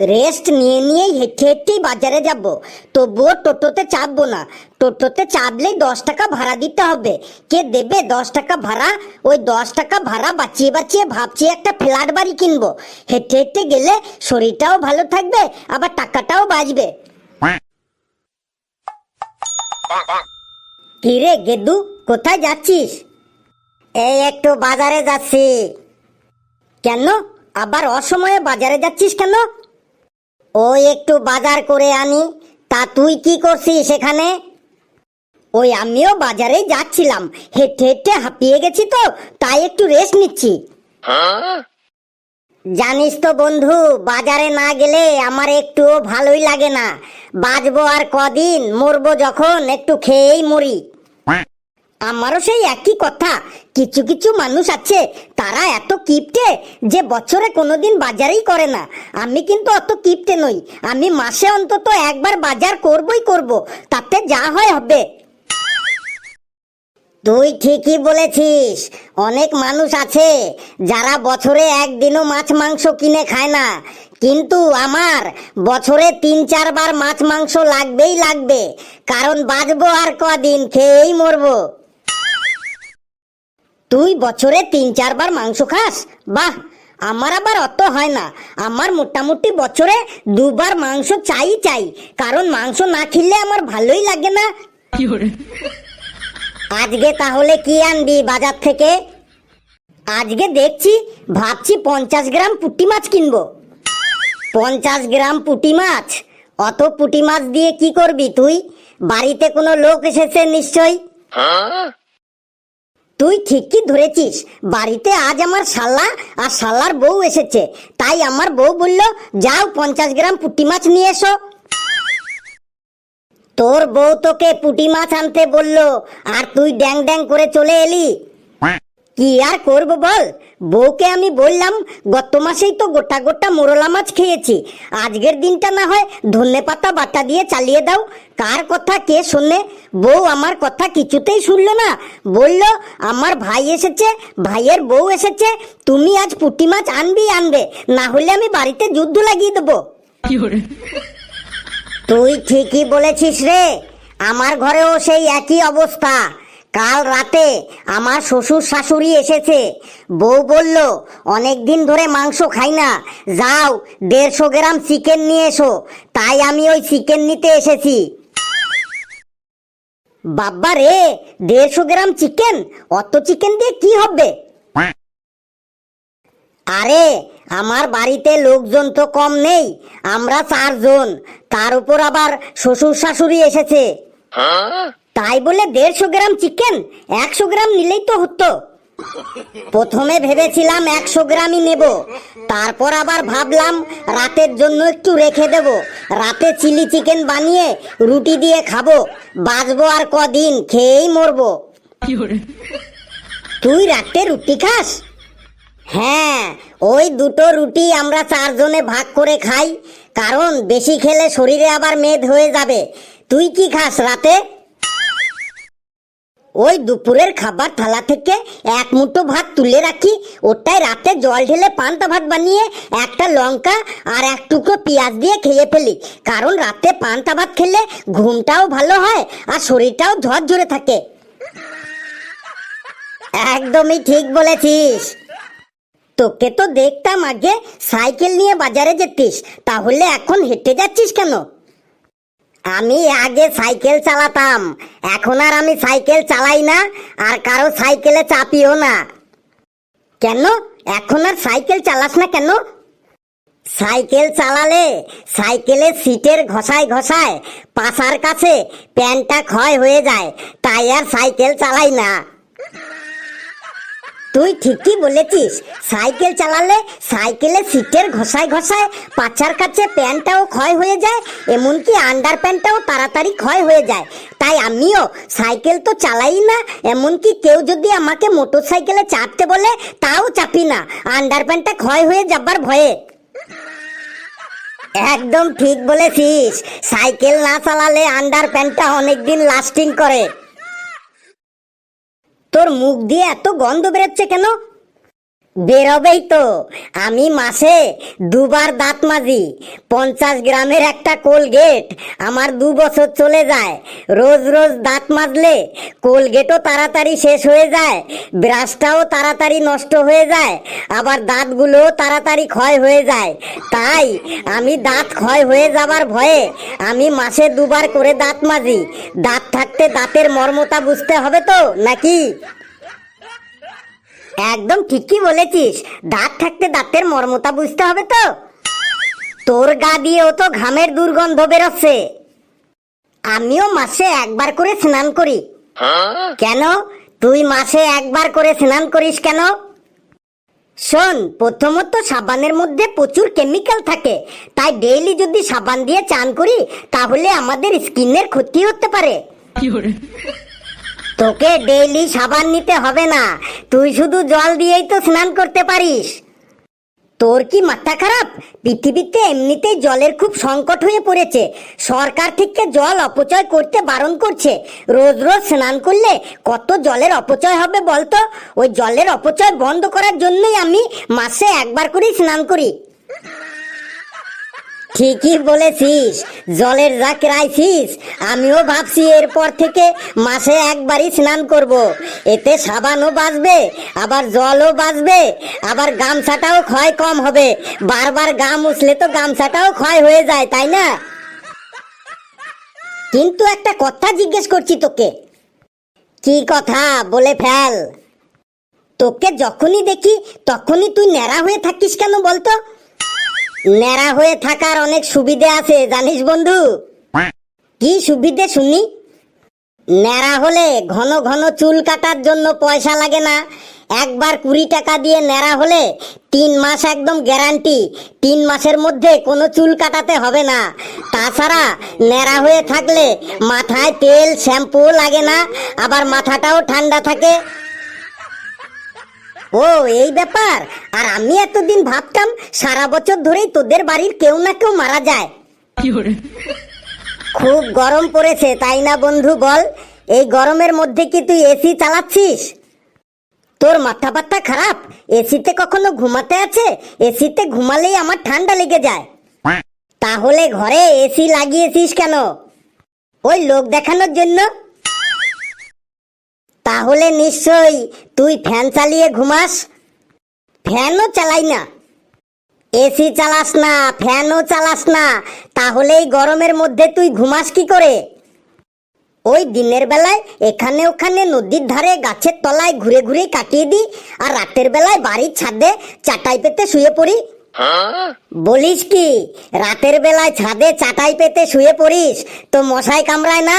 Rest নিয়ে নিয়েই হেঁটে হেঁটেই বাজারে যাব। তবুও টোটোতে চাপবো না। টোটোতে চাপলেই দশ টাকা ভাড়া দিতে হবে। কে দেবে দশ টাকা ভাড়া? ওই দশ টাকা ভাড়া বাঁচিয়ে বাঁচিয়ে ভাবছি একটা ফ্ল্যাট বাড়ি কিনবো। হেঁটে হেঁটে গেলে শরীরটাও ভালো থাকবে, আবার টাকাটাও বাঁচবে। কিরে গেদু, কোথায় যাচ্ছিস? এই একটু বাজারে যাচ্ছি। কেন? আবার অসময়ে বাজারে যাচ্ছিস কেন? ওই একটু বাজার করে আনি। তা তুই কি করছিস সেখানে? ওই আমিও বাজারে যাচ্ছিলাম। হেঁটে হেঁটে হাঁপিয়ে গেছি তো, তাই একটু রেস্ট নিচ্ছি। জানিস তো বন্ধু, বাজারে না গেলে আমার একটুও ভালোই লাগে না। বাঁচবো আর কদিন, মরবো যখন, একটু খেয়েই মরি। আমারও সেই একই কথা। কিছু কিছু মানুষ আছে, তারা এত কিপটে যে বছরে কোনোদিন বাজারই করে না। আমি কিন্তু অত কিপটে নই। আমি মাসে অন্তত একবার বাজার করবই করব। তাতে যা হয় হবে। তুই ঠিকই বলেছিস। অনেক মানুষ আছে, যারা বছরে একদিনও মাছ মাংস কিনে খায় না। কিন্তু আমার বছরে তিন চারবার মাছ মাংস লাগবেই লাগবে। কারণ বাঁচবো আর কদিন, খেয়েই মরবো। তুই বছরে তিন চারবার মাংস খাস? বাহ আমার আবার অত হয় না। আমার মোটামুটি বছরে দুবার মাংস চাই চাই। কারণ মাংস না খেলে আমার ভালোই লাগে না। আজকে তাহলে কি আনবি বাজার থেকে? আজকে দেখছি ভাবছি পঞ্চাশ গ্রাম পুঁটি মাছ কিনবো। পঞ্চাশ গ্রাম পুঁটি মাছ? অত পুঁটি মাছ দিয়ে কি করবি তুই? বাড়িতে কোনো লোক এসেছে নিশ্চয় তুই ঠিকই ধরেছিস, বাড়িতে আজ আমার শালা আর শালার বউ এসেছে। তাই আমার বউ বলল, যাও পঞ্চাশ গ্রাম পুটি মাছ নিয়ে এসো। তোর বউ তোকে পুটি মাছ আনতে বলল, আর তুই ড্যাং ড্যাং করে চলে এলি। কি আর করব বল? বউকে আমি বললাম গত মাসেই তো গোটা গোটা মোরলা মাছ খেয়েছি। আজকের দিনটা না হয় ধনে পাতা বাটা দিয়ে চালিয়ে দাও। কার কথা কে শোনে? বউ আমার কথা কিছুতেই শুনলো না। বলল আমার ভাই এসেছে ভাইয়ের বউ এসেছে। তুমি আজ পুঁটি মাছ আনবি আনবে। না হলে আমি বাড়িতে যুদ্ধ লাগিয়ে দেবো। তুই ঠিকই বলেছিস রে। আমার ঘরেও সেই একই অবস্থা। কাল রাতে আমার শ্বশুর শাশুড়ি এসেছে। বউ বলল, অনেক দিন ধরে মাংস খাই না। যাও, দেড়শো গ্রাম চিকেন নিয়ে এসো। তাই আমি ওই চিকেন নিতে এসেছি। বাবা রে, দেড়শো গ্রাম চিকেন? অত চিকেন দিয়ে কি হবে? আরে, আমার বাড়িতে লোকজন তো কম নেই। আমরা চারজন। তার উপর আবার শ্বশুর শাশুড়ি এসেছে। তাই বলে দেড়শো গ্রাম চিকেন একশো গ্রাম নিলেই তো হতো। প্রথমে ভেবেছিলাম একশো গ্রামই নেব তারপর আবার ভাবলাম রাতের জন্য একটু রেখে দেব। রাতে চিলি চিকেন বানিয়ে রুটি দিয়ে খাব বাঁচবো আর কদিন খেয়েই মরবো। তুই রাতে রুটি খাস? হ্যাঁ ওই দুটো রুটি আমরা চারজনে ভাগ করে খাই কারণ বেশি খেলে শরীরে আবার মেদ হয়ে যাবে। তুই কি খাস রাতে? ওই দুপুরের খাবার থালা থেকে এক মুঠো ভাত তুলে রাখি। ওটাই রাতে জল ঢেলে পান্তা ভাত বানিয়ে একটা লঙ্কা আর এক টুকরো পেঁয়াজ দিয়ে খেয়ে ফেলি। কারণ রাতে পান্তা ভাত খেলে ঘুমটাও ভালো হয় আর শরীরটাও ঝরঝরে থাকে। একদমই ঠিক বলেছিস। তোকে তো দেখতাম আগে সাইকেল নিয়ে বাজারে যেতিস, তাহলে এখন হেঁটে যাচ্ছিস কেন? আমি আগে সাইকেল চালাতাম। এখন আর আমি সাইকেল চালাই না, আর কারও সাইকেলে চাপিও না। কেন? এখন আর সাইকেল চালাস না কেন? সাইকেল চালালে সাইকেলের সিটের ঘষায় ঘষায় পাশার কাছে প্যান্টটা ক্ষয় হয়ে যায়, তাই আর সাইকেল চালাই না। তুই ঠিকই বলেছিস। সাইকেল চালালে সাইকেলে সিটের ঘষায় ঘষায় পাচার কাছে প্যান্টটাও ক্ষয় হয়ে যায়, এমনকি আন্ডার প্যান্টটাও তাড়াতাড়ি ক্ষয় হয়ে যায়। তাই আমিও সাইকেল তো চালাই না, এমনকি কেউ যদি আমাকে মোটর সাইকেলে চাপতে বলে, তাও চাপি না। আন্ডার প্যান্টটা ক্ষয় হয়ে যাবার ভয়ে। একদম ঠিক বলেছিস। সাইকেল না চালালে আন্ডার প্যান্টটা অনেকদিন লাস্টিং করে। তোর মুখ দিয়ে এত গন্ধ বেরোচ্ছে কেন? বেরোবেই তো। আমি মাসে দুবার দাঁত মাজি। পঞ্চাশ গ্রামের একটা কোলগেট আমার দু বছর চলে যায়। রোজ রোজ দাঁত মাজলে কোলগেটও তাড়াতাড়ি শেষ হয়ে যায়, ব্রাশটাও তাড়াতাড়ি নষ্ট হয়ে যায়, আবার দাঁতগুলোও তাড়াতাড়ি ক্ষয় হয়ে যায়। তাই আমি দাঁত ক্ষয় হয়ে যাবার ভয়ে আমি মাসে দুবার করে দাঁত মাজি। দাঁত থাকতে দাঁতের মর্মতা বুঝতে হবে তো, নাকি? একদম ঠিকই বলেছিস। দাঁত থাকতে দাঁতের মর্মতা বুঝতে হবে তো? তোর গা দিয়েও তো ঘামের দুর্গন্ধ বেরোচ্ছে। আমিও মাসে একবার করে স্নান করি। কেন? তুই মাসে একবার করে স্নান করিস কেন? শোন, প্রথমত সাবানের মধ্যে প্রচুর কেমিক্যাল থাকে। তাই ডেইলি যদি সাবান দিয়ে চান করি, তাহলে আমাদের স্কিনের ক্ষতি হতে পারে। তোকে ডেইলি সাবান নিতে হবে না। তুই শুধু জল দিয়েই তো স্নান করতে পারিস। তোর কি মাথা খারাপ? পৃথিবীতে এমনিতেই জলের খুব সংকট হয়ে পড়েছে। সরকার থেকে জল অপচয় করতে বারণ করছে। রোজ রোজ স্নান করলে কত জলের অপচয় হবে বলতো? ওই জলের অপচয় বন্ধ করার জন্যই আমি মাসে একবার করেই স্নান করি। ঠিকই বলেছিস, জলের যা ক্রাইসিস আমিও ভাবছি এরপর থেকে মাসে একবারই স্নান করব। এতে সাবানও বাঁচবে আবার জলও বাঁচবে আবার গামছাটাও ক্ষয় কম হবে। বারবার গা মুছলে তো গামছাটাও ক্ষয় হয়ে যায়, তাই না? কিন্তু একটা কথা জিজ্ঞেস করছি তোকে। কি কথা, বলে ফেল। তোকে যখনই দেখি, তখনই তুই ন্যাড়া হয়ে থাকিস কেন বলতো? ন্যাড়া হয়ে থাকার অনেক সুবিধে আছে, জানিস বন্ধু? কি সুবিধে শুনি? ন্যাড়া হলে ঘন ঘন চুল কাটার জন্য পয়সা লাগে না। একবার কুড়ি টাকা দিয়ে ন্যাড়া হলে তিন মাস একদম গ্যারান্টি তিন মাসের মধ্যে কোনো চুল কাটাতে হবে না। তাছাড়া ন্যাড়া হয়ে থাকলে মাথায় তেল, শ্যাম্পু লাগে না, আবার মাথাটাও ঠান্ডা থাকে। ও এই ব্যাপার। আর আমি এতদিন ভাবতাম সারা বছর ধরেই তোদের বাড়ির কেউ না কেউ মারা যায়। খুব গরম পড়েছে তাই না বন্ধু বল? এই গরমের মধ্যে কি তুই এসি চালাচ্ছিস? তোর মাথা পাত্তা খারাপ? এসিতে কখনো ঘুমাতে আছে? এসিতে ঘুমালেই আমার ঠান্ডা লেগে যায়। তাহলে ঘরে এসি লাগিয়েছিস কেন? ওই লোক দেখানোর জন্য তাহলে নিশ্চয়ই তুই ফ্যান চালিয়ে ঘুমাস? ফ্যানও চালাই না। এসি চালাস না, ফ্যানও চালাস না তাহলে এই গরমের মধ্যে তুই ঘুমাস কি করে? ওই দিনের বেলায় এখানে ওখানে নদীর ধারে গাছের তলায় ঘুরে ঘুরে কাটিয়ে দিই আর রাতের বেলায় বাড়ির ছাদে চাটাই পেতে শুয়ে পড়ি। বলিস কি, রাতের বেলায় ছাদে চাটাই পেতে শুয়ে পড়িস? তো মশাই কামড়ায় না?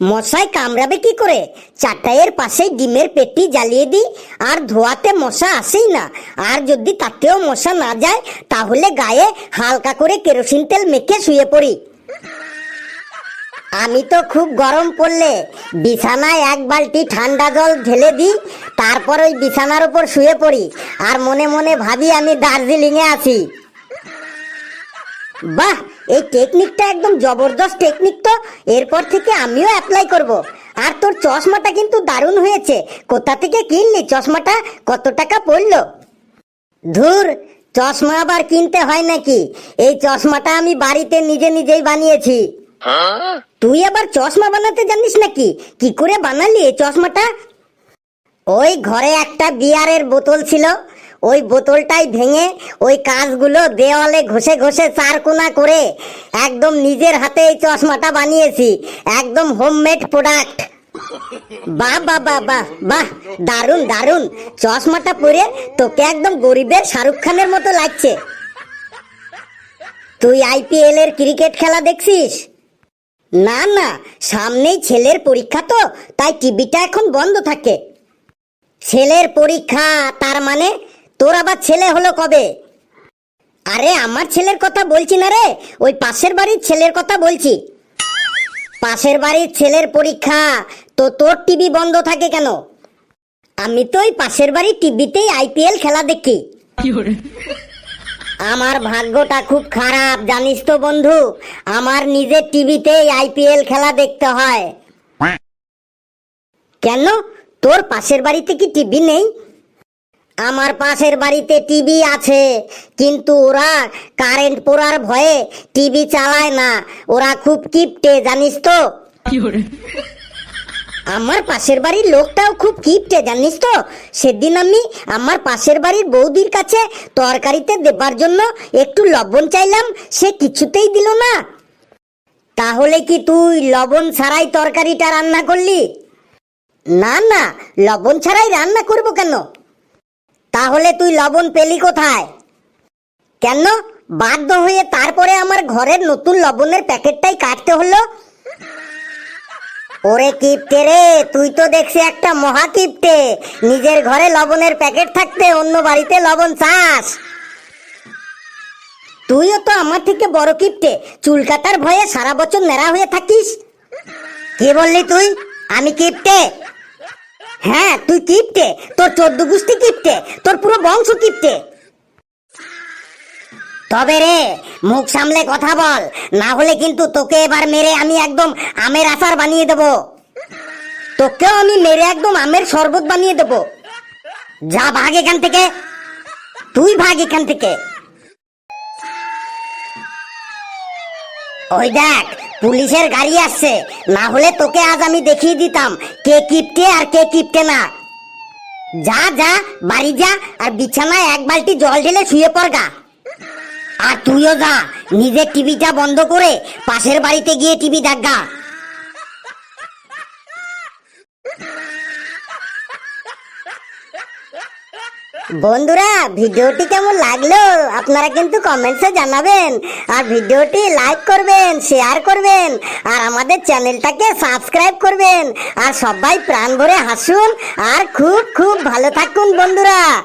মশাই কামড়াবে কি করে? চাটাইয়ের পাশে ডিমের পেটি জ্বালিয়ে দিই, আর ধোয়াতে মশা আসেই না। আর যদি তাতেও মশা না যায়, তাহলে গায়ে হালকা করে কেরোসিন তেল মেখে শুয়ে পড়ি। আমি তো খুব গরম পড়লে বিছানায় এক বালতি ঠান্ডা জল ঢেলে দিই, তারপর ওই বিছানার উপর শুয়ে পড়ি। আর মনে মনে ভাবি আমি দার্জিলিংয়ে আছি। বাহ, এই টেকনিকটা একদম জবরদস্ত টেকনিক তো। এরপর থেকে আমিও অ্যাপ্লাই করব। আর তোর চশমাটা কিন্তু দারুণ হয়েছে। কোথা থেকে কিনলি চশমাটা? কত টাকা পড়ল? ধুর, চশমা আবার কিনতে হয় নাকি? এই চশমাটা আমি বাড়িতে নিজে নিজেই বানিয়েছি। তুই আবার চশমা বানাতে জানিস নাকি? কি করে বানালি এই চশমাটা? ওই ঘরে একটা বিয়ারের বোতল ছিল। ওই বোতলটাই ভেঙে ওই কাঁচগুলো দেওয়ালে ঘষে ঘষে চারকোনা করে একদম নিজের হাতে এই চশমাটা বানিয়েছি। একদম হোমমেড প্রোডাক্ট বাহ বাহ বাহ বাহ বাহ দারুণ দারুণ চশমাটা পরে তোকে একদম গরিবের শাহরুখ খানের মতো লাগছে। তুই আইপিএল এর ক্রিকেট খেলা দেখছিস? না না, সামনেই ছেলের পরীক্ষা তো, তাই টিভিটা এখন বন্ধ থাকে। ছেলের পরীক্ষা, তার মানে তোর আবার ছেলে হলো কবে? আরে আমার ছেলের কথা বলছি না রে। ওই পাশের বাড়ির ছেলের কথা বলছি। পাশের বাড়ির ছেলের পরীক্ষা। তো তোর টিভি বন্ধ থাকে কেন? আমি তো ওই পাশের বাড়ির টিভিতেই আইপিএল খেলা দেখি। আমার ভাগ্যটা খুব খারাপ জানিস তো বন্ধু। আমার নিজের টিভিতেই আইপিএল খেলা দেখতে হয়। কেন? তোর পাশের বাড়িতে কি টিভি নেই? আমার পাশের বাড়িতে টিভি আছে কিন্তু ওরা কারেন্ট পোড়ার ভয়ে টিভি চালায় না। ওরা খুব কিপটে জানিস তো? আমার পাশের বাড়ির লোকটাও খুব কিপটে জানিস তো? সেদিন আমি আমার পাশের বাড়ির বৌদির কাছে তরকারিতে দেবার জন্য একটু লবণ চাইলাম সে কিছুতেই দিল না। তাহলে কি তুই লবণ ছাড়াই তরকারিটা রান্না করলি? না না লবণ ছাড়াই রান্না করব কেন? তাহলে তুই লবণ পেলি কোথায়? কেন? বাধ্য হয়ে তারপরে আমার ঘরের নতুন লবণের প্যাকেটটাই কাটতে হলো। ওরে কিপটে রে, তুই তো দেখছি একটা মহা কিপটে। নিজের ঘরে লবণের প্যাকেট থাকতে অন্য বাড়িতে লবণ চাস। তুইও তো আমার থেকে বড় কিপটে, চুল কাটার ভয়ে সারা বছর নেড়া হয়ে থাকিস। কে বললি তুই? আমি কিপটে? হ্যাঁ তুই কিপটে। তোর চোদ্দ গোষ্ঠী কিপটে। তোর পুরো বংশ কিপটে। তবে রে, মুখ সামলে কথা বল। না হলে কিন্তু তোকে এবার মেরে আমি একদম আমের আচার বানিয়ে দেব। তোকেও আমি মেরে একদম আমের শরবত বানিয়ে দেব। যা ভাগ এখান থেকে। তুই ভাগ এখান থেকে। ওই দেখ পুলিশের গাড়ি আসছে। না হলে তোকে আজ আমি দেখিয়ে দিতাম কে কিপটে আর কে কিপটে না। যা যা, বাড়ি যা আর বিছানায় এক বালতি জল ঢেলে শুয়ে পড় গা। আর তুইও যা, নিজের টিভিটা বন্ধ করে পাশের বাড়িতে গিয়ে টিভি দেখা বন্ধুরা, ভিডিওটি কেমন লাগল? আপনারা কিন্তু কমেন্টসে জানাবেন। আর ভিডিওটি লাইক করবেন, শেয়ার করবেন, আর আমাদের চ্যানেলটাকে সাবস্ক্রাইব করবেন। আর সবাই প্রাণ ভরে হাসুন। আর খুব খুব ভালো থাকুন, বন্ধুরা।